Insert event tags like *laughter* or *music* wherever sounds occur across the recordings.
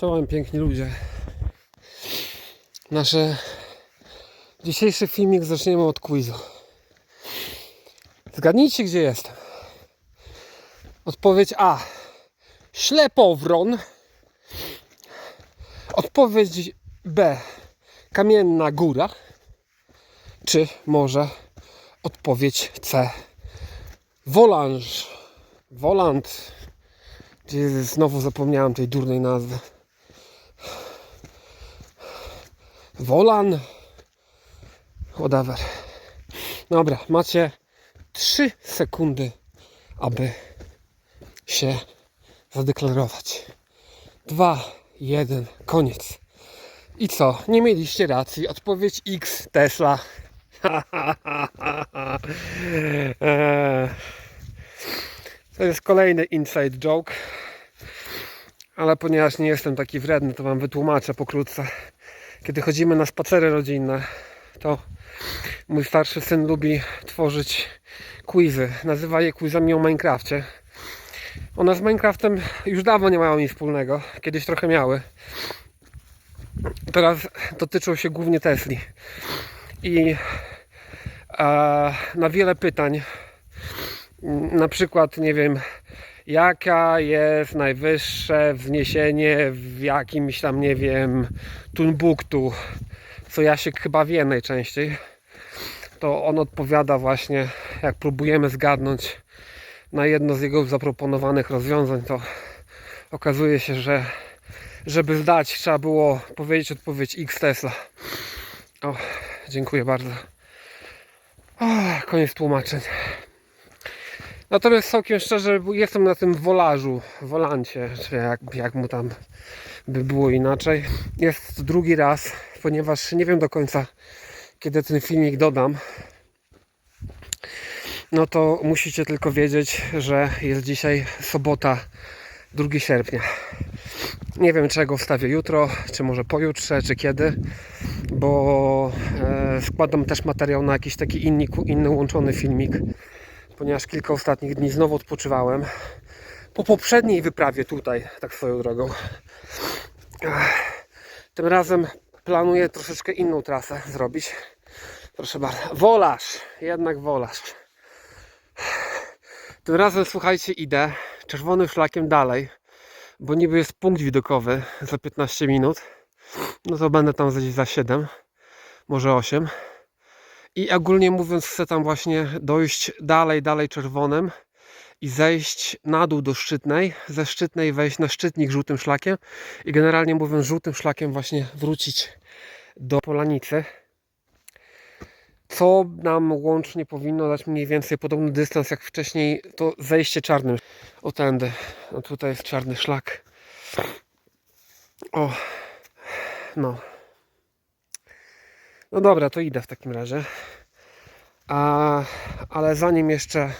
Czołem piękni ludzie. Nasze dzisiejszy filmik zaczniemy od quizu. Zgadnijcie gdzie jestem. Odpowiedź A. Ślepowron. Odpowiedź B. Kamienna góra. Czy może odpowiedź C. Wolanż. Gdzie znowu zapomniałem tej durnej nazwy. Wolan. Whatever. Dobra, macie 3 sekundy, aby się zadeklarować. 2, 1, koniec. I co? Nie mieliście racji. Odpowiedź X Tesla. *laughs* To jest kolejny inside joke. Ale ponieważ nie jestem taki wredny, to wam wytłumaczę pokrótce. Kiedy chodzimy na spacery rodzinne, to mój starszy syn lubi tworzyć quizy. Nazywa je quizami o Minecrafcie. One z Minecraftem już dawno nie mają nic wspólnego. Kiedyś trochę miały. Teraz dotyczą się głównie Tesli. I e, na wiele pytań, na przykład, nie wiem, jaka jest najwyższe wzniesienie w jakimś tam, nie wiem, Tumbuktu, co Jasiek chyba wie najczęściej, to on odpowiada właśnie, jak próbujemy zgadnąć na jedno z jego zaproponowanych rozwiązań, to okazuje się, że żeby zdać, trzeba było powiedzieć odpowiedź X Tesla. O, dziękuję bardzo. O, koniec tłumaczeń. Natomiast całkiem szczerze, jestem na tym wolarzu, wolancie, czy jak, jak mu tam by było inaczej. Jest drugi raz, ponieważ nie wiem do końca, kiedy ten filmik dodam. No to musicie tylko wiedzieć, że jest dzisiaj sobota, 2 sierpnia. Nie wiem, czego wstawię jutro, czy może pojutrze, czy kiedy, bo e, składam też materiał na jakiś taki inny, inny łączony filmik, ponieważ kilka ostatnich dni znowu odpoczywałem. Po poprzedniej wyprawie tutaj, tak swoją drogą. Tym razem planuję troszeczkę inną trasę zrobić. Proszę bardzo. Wolarz, jednak wolarz. Tym razem słuchajcie, idę czerwonym szlakiem dalej, bo niby jest punkt widokowy za 15 minut. No to będę tam gdzieś za 7, może 8. I ogólnie mówiąc, chcę tam właśnie dojść dalej, dalej czerwonym i zejść na dół do szczytnej, ze szczytnej wejść na szczytnik żółtym szlakiem i generalnie mówiąc, żółtym szlakiem właśnie wrócić do Polanicy co nam łącznie powinno dać mniej więcej podobny dystans jak wcześniej to zejście czarnym o tędy. No tutaj jest czarny szlak. O, no. No dobra, to idę w takim razie. A, ale zanim jeszcze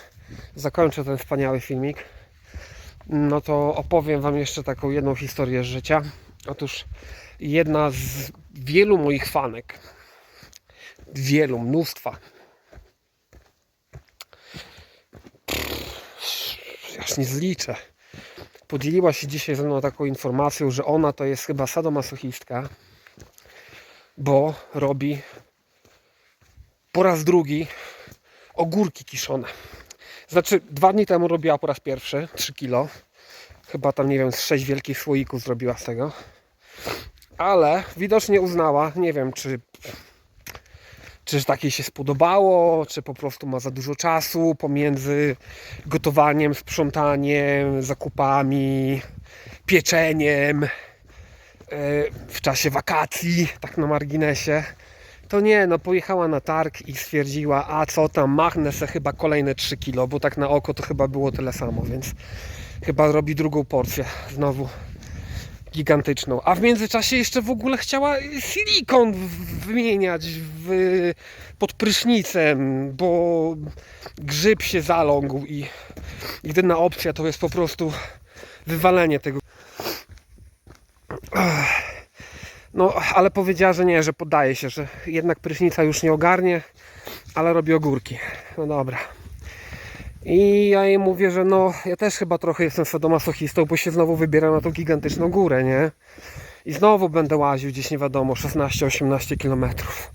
zakończę ten wspaniały filmik, no to opowiem Wam jeszcze taką jedną historię z życia. Otóż jedna z wielu moich fanek, wielu, mnóstwa. Aż nie zliczę. Podzieliła się dzisiaj ze mną taką informacją, że ona to jest chyba sadomasochistka, bo robi po raz drugi ogórki kiszone. Znaczy, dwa dni temu robiła po raz pierwszy 3 kilo. Chyba tam, nie wiem, z 6 wielkich słoików zrobiła z tego. Ale widocznie uznała, nie wiem, czy czy takiej się spodobało, czy po prostu ma za dużo czasu pomiędzy gotowaniem, sprzątaniem, zakupami, pieczeniem w czasie wakacji, tak na marginesie. To nie, no pojechała na targ i stwierdziła, a co tam, machnę se chyba kolejne 3 kilo, bo tak na oko to chyba było tyle samo, więc chyba robi drugą porcję znowu gigantyczną. A w międzyczasie jeszcze w ogóle chciała silikon wymieniać w, pod prysznicem, bo grzyb się zalągł i jedyna opcja to jest po prostu wywalenie tego. No, ale powiedziała, że nie, że poddaje się, że jednak prysznica już nie ogarnie, ale robi ogórki. No dobra. I ja jej mówię, że no, ja też chyba trochę jestem sadomasochistą, bo się znowu wybieram na tą gigantyczną górę, nie? I znowu będę łaził gdzieś nie wiadomo 16-18 kilometrów.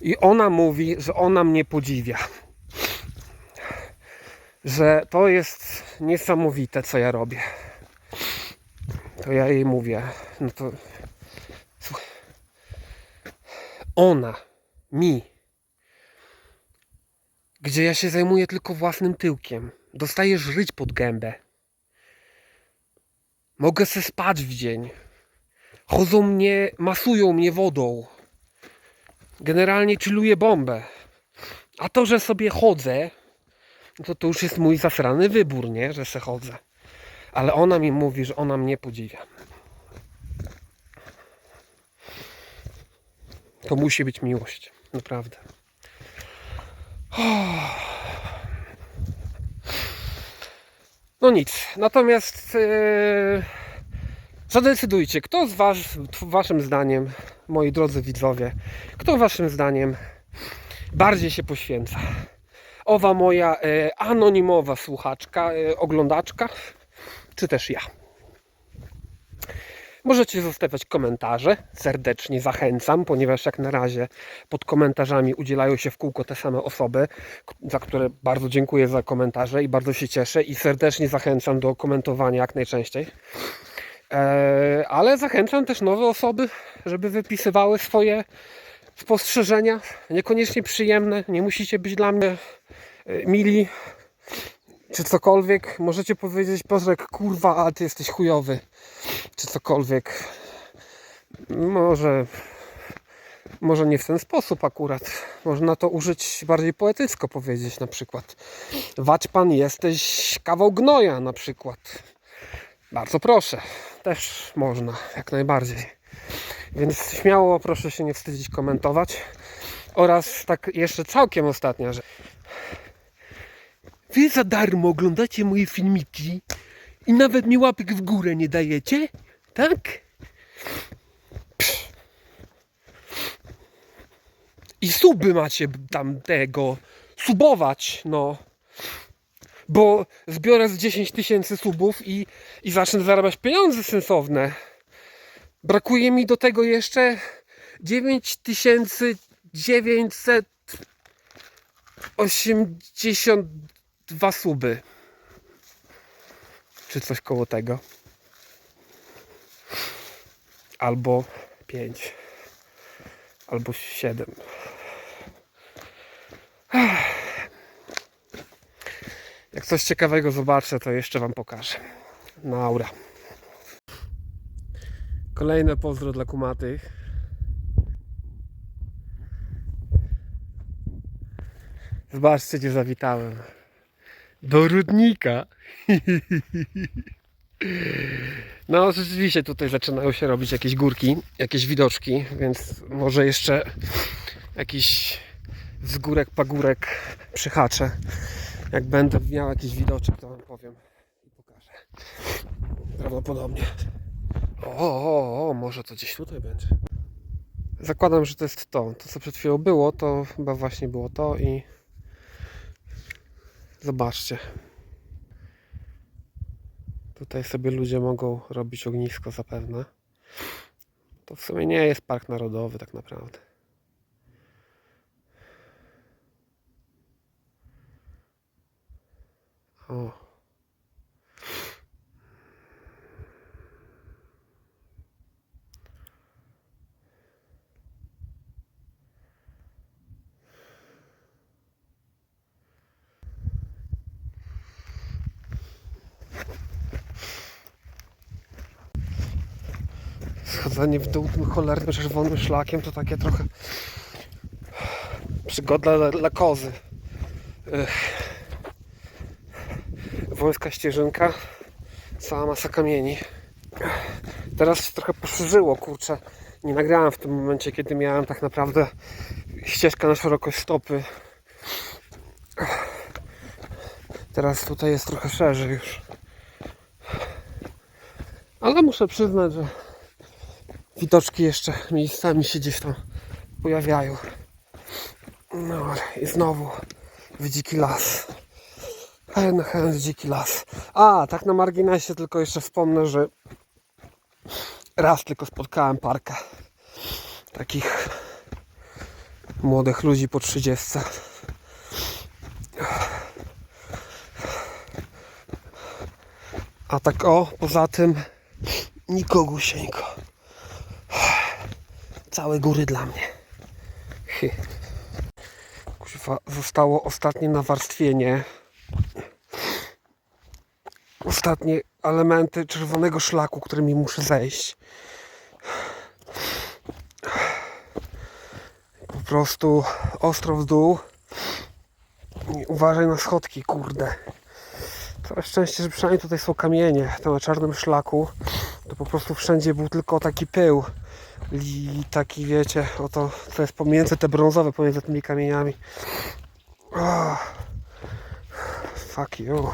I ona mówi, że ona mnie podziwia. Że to jest niesamowite, co ja robię. To ja jej mówię, no to słuchaj. Ona mi, gdzie ja się zajmuję tylko własnym tyłkiem, dostaję żyć pod gębę. Mogę se spać w dzień. Chodzą mnie, masują mnie wodą. Generalnie chilluję bombę. A to, że sobie chodzę, to to już jest mój zasrany wybór, nie? Że se chodzę. Ale ona mi mówi, że ona mnie podziwia. To musi być miłość. Naprawdę. *sighs* No nic. Natomiast yy, zadecydujcie, kto z was, waszym zdaniem, moi drodzy widzowie, kto waszym zdaniem bardziej się poświęca? Owa moja e, anonimowa słuchaczka, e, oglądaczka, czy też ja? Możecie zostawiać komentarze. Serdecznie zachęcam, ponieważ jak na razie pod komentarzami udzielają się w kółko te same osoby, za które bardzo dziękuję za komentarze i bardzo się cieszę i serdecznie zachęcam do komentowania jak najczęściej. E, ale zachęcam też nowe osoby, żeby wypisywały swoje spostrzeżenia, niekoniecznie przyjemne, nie musicie być dla mnie e, mili czy cokolwiek. Możecie powiedzieć, Piotrek, kurwa, a ty jesteś chujowy, czy cokolwiek. Może, może nie w ten sposób akurat. Można to użyć bardziej poetycko powiedzieć na przykład. Wać pan jesteś kawał gnoja na przykład. Bardzo proszę. Też można, jak najbardziej. Więc śmiało proszę się nie wstydzić komentować. Oraz tak jeszcze całkiem ostatnia rzecz. Wy za darmo oglądacie moje filmiki i nawet mi łapek w górę nie dajecie? Tak? I suby macie tam tego. Subować, no. Bo zbiorę z 10 tysięcy subów i, i zacznę zarabiać pieniądze sensowne. Brakuje mi do tego jeszcze 9982 suby. Czy coś koło tego. Albo 5. Albo 7. Jak coś ciekawego zobaczę, to jeszcze Wam pokażę. No aura. Kolejne pozdro dla kumatych. Zobaczcie, gdzie zawitałem. Do Rudnika. No, rzeczywiście tutaj zaczynają się robić jakieś górki, jakieś widoczki, więc może jeszcze jakiś wzgórek, pagórek przyhaczę. Jak będę miał jakiś widoczek, to wam powiem i pokażę. Prawdopodobnie. O, o, o, może to gdzieś tutaj będzie. Zakładam, że to jest to. To, co przed chwilą było, to chyba właśnie było to i zobaczcie. Tutaj sobie ludzie mogą robić ognisko zapewne. To w sumie nie jest park narodowy tak naprawdę. O. Schodzenie w dół tym cholernym czerwonym szlakiem to takie trochę przygoda dla, dla kozy. Wąska ścieżynka, cała masa kamieni. Teraz się trochę poszerzyło, kurczę. Nie nagrałem w tym momencie, kiedy miałem tak naprawdę ścieżkę na szerokość stopy. Teraz tutaj jest trochę szerzej już. Ale muszę przyznać, że widoczki jeszcze miejscami się gdzieś tam pojawiają. No i znowu dziki las. Hen, hen, dziki las. A, tak na marginesie tylko jeszcze wspomnę, że raz tylko spotkałem parkę takich młodych ludzi po 30. A tak o, poza tym nikogusieńko. Całe góry dla mnie. Chy. Kuźwa, zostało ostatnie nawarstwienie. Ostatnie elementy czerwonego szlaku, którymi muszę zejść. Po prostu ostro w dół. I uważaj na schodki, kurde. Całe szczęście, że przynajmniej tutaj są kamienie. To na czarnym szlaku to po prostu wszędzie był tylko taki pył. I taki wiecie, oto co jest pomiędzy te brązowe, pomiędzy tymi kamieniami. Oh, fuck you.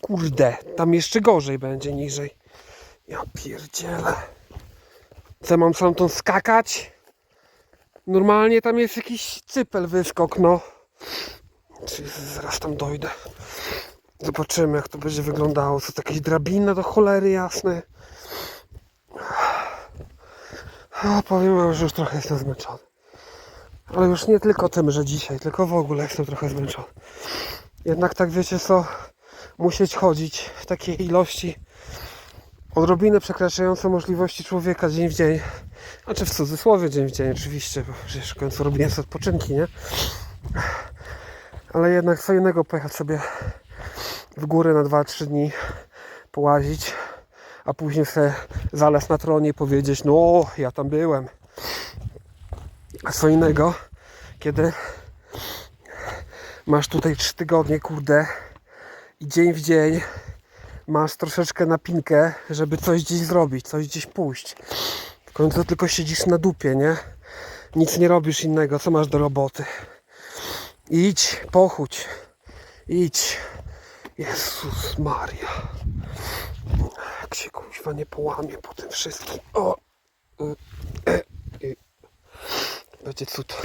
Kurde, tam jeszcze gorzej będzie niżej. Ja pierdzielę. Co mam stamtąd skakać? Normalnie tam jest jakiś cypel wyskok, no. Czy zaraz tam dojdę. Zobaczymy jak to będzie wyglądało. Co to jakieś drabiny do cholery jasne. O, powiem wam, że już trochę jestem zmęczony. Ale już nie tylko tym, że dzisiaj, tylko w ogóle jestem trochę zmęczony. Jednak tak wiecie co, musieć chodzić w takiej ilości odrobinę przekraczające możliwości człowieka dzień w dzień. Znaczy w cudzysłowie dzień w dzień oczywiście, bo przecież w końcu robiłem sobie odpoczynki, nie? Ale jednak co innego pojechać sobie w górę na 2-3 dni, połazić, a później sobie zalez na tronie i powiedzieć, no ja tam byłem. A co innego, kiedy masz tutaj 3 tygodnie, kurde, i dzień w dzień masz troszeczkę napinkę, żeby coś gdzieś zrobić, coś gdzieś pójść. W końcu tylko siedzisz na dupie, nie? Nic nie robisz innego, co masz do roboty. Idź, pochódź, idź. Jezus Maria. Jak się kuźwa nie połamie po tym wszystkim. O! Będzie cud.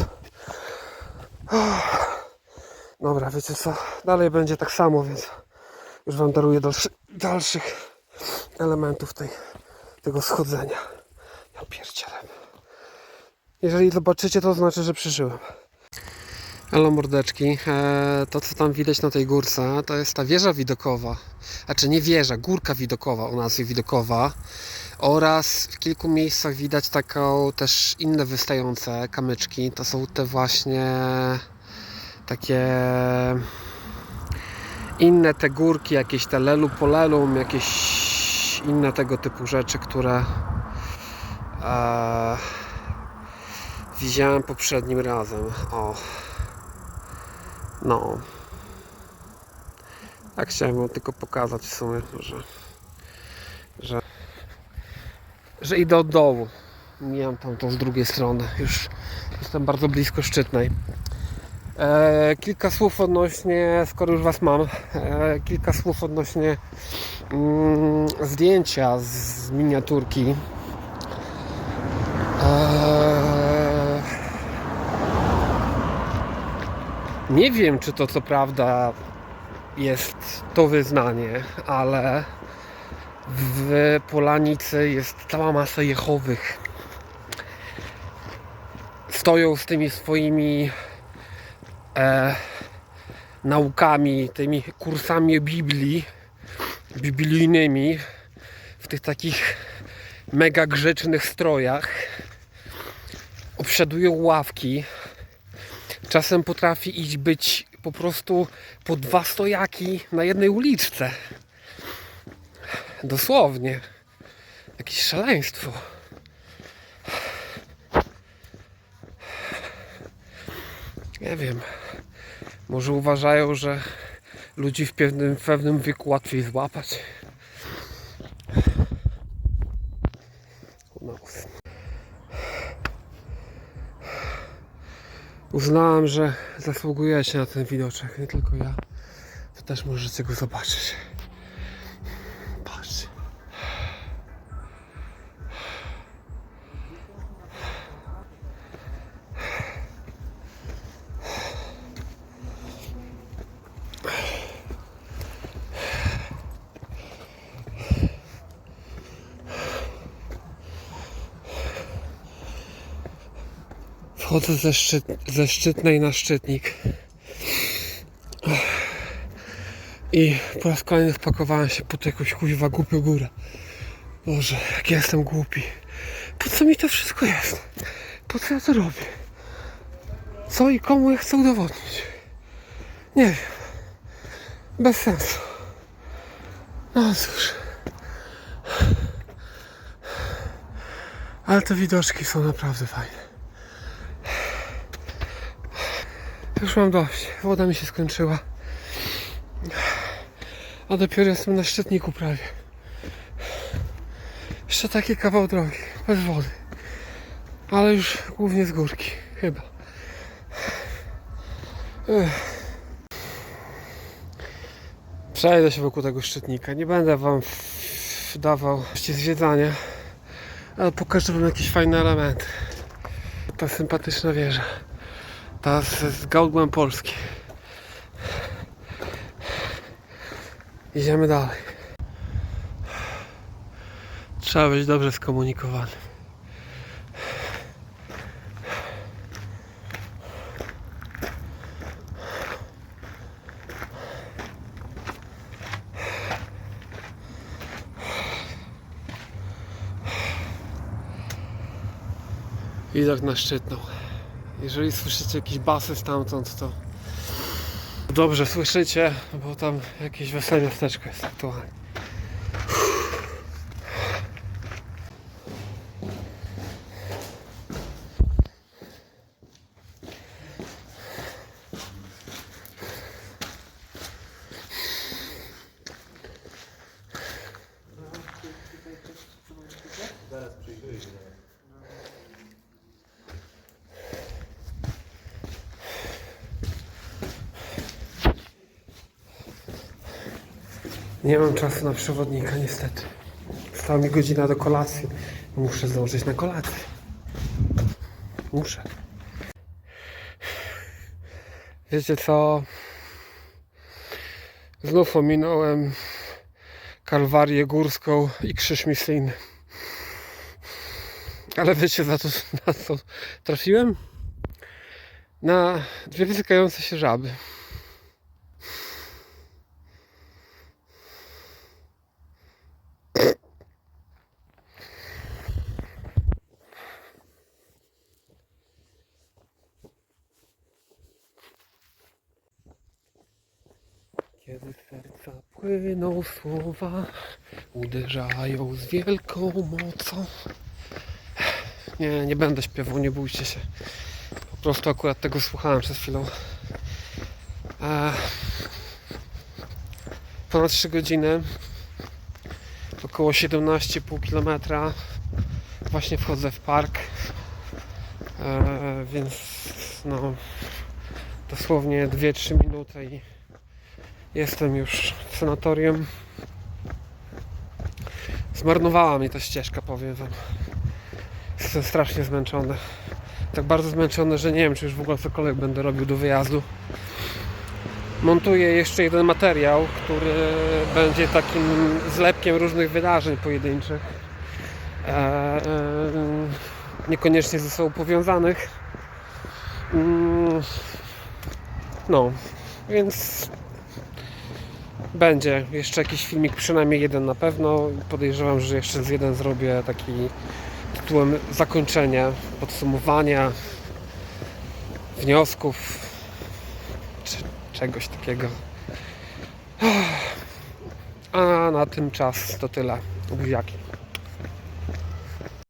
Dobra, wiecie co? Dalej będzie tak samo, więc już Wam daruję dalszy, dalszych elementów tej, tego schodzenia. Ja pierdzielę. Jeżeli zobaczycie, to znaczy, że przeżyłem. Halo mordeczki, e, to co tam widać na tej górce, to jest ta wieża widokowa. Znaczy nie wieża, górka widokowa o nazwie widokowa. Oraz w kilku miejscach widać taką też inne wystające kamyczki. To są te właśnie takie inne te górki, jakieś te lelu polelum, jakieś inne tego typu rzeczy, które e, widziałem poprzednim razem. O. No. Tak chciałem wam tylko pokazać w sumie, że, że, że idę od dołu. Mijam tam tą z drugiej strony. Już jestem bardzo blisko szczytnej. E, kilka słów odnośnie, skoro już Was mam, e, kilka słów odnośnie mm, zdjęcia z miniaturki. Nie wiem, czy to co prawda jest to wyznanie, ale w Polanicy jest cała masa Jehowych. Stoją z tymi swoimi e, naukami, tymi kursami Biblii, biblijnymi, w tych takich mega grzecznych strojach. Obsiadują ławki. Czasem potrafi iść być po prostu po dwa stojaki na jednej uliczce. Dosłownie. Jakieś szaleństwo. Nie wiem. Może uważają, że ludzi w pewnym, w pewnym wieku łatwiej złapać. Uznałem, że zasługujecie na ten widoczek, nie tylko ja. To też możecie go zobaczyć. Schodzę ze, szczyt, ze szczytnej na szczytnik. I po raz kolejny wpakowałem się pod jakąś kuźwa głupią górę. Boże, jak ja jestem głupi. Po co mi to wszystko jest? Po co ja to robię? Co i komu ja chcę udowodnić? Nie wiem. Bez sensu. No cóż. Ale te widoczki są naprawdę fajne. Już mam dość. Woda mi się skończyła. A dopiero jestem na szczytniku prawie. Jeszcze taki kawał drogi. Bez wody. Ale już głównie z górki. Chyba. Ech. Przejdę się wokół tego szczytnika. Nie będę wam dawał zwiedzania. Ale pokażę wam jakieś fajne elementy. Ta sympatyczna wieża. Ta z, z gałdłem Polski. Idziemy dalej. Trzeba być dobrze skomunikowany. Widok na szczytną. Jeżeli słyszycie jakieś basy stamtąd, to dobrze słyszycie, bo tam jakieś wesołe miasteczko jest aktualnie. Nie mam czasu na przewodnika, niestety. Została mi godzina do kolacji. Muszę zdążyć na kolację. Muszę. Wiecie co? Znów ominąłem kalwarię górską i krzyż misyjny. Ale wiecie za to, na co trafiłem? Na dwie wytykające się żaby. Kiedy z serca słowa, uderzają z wielką mocą. Nie, nie będę śpiewał, nie bójcie się. Po prostu akurat tego słuchałem przed chwilą. E, ponad 3 godziny, około 17,5 km. Właśnie wchodzę w park, e, więc no dosłownie 2-3 minuty i Jestem już w sanatorium. Zmarnowała mnie ta ścieżka, powiem wam. Jestem strasznie zmęczony. Tak bardzo zmęczony, że nie wiem, czy już w ogóle cokolwiek będę robił do wyjazdu. Montuję jeszcze jeden materiał, który będzie takim zlepkiem różnych wydarzeń pojedynczych. E, e, niekoniecznie ze sobą powiązanych. Mm, No, więc będzie jeszcze jakiś filmik, przynajmniej jeden na pewno. Podejrzewam, że jeszcze z jeden zrobię taki tytułem zakończenia, podsumowania, wniosków, czy czegoś takiego. A na tym czas to tyle. Buziaki.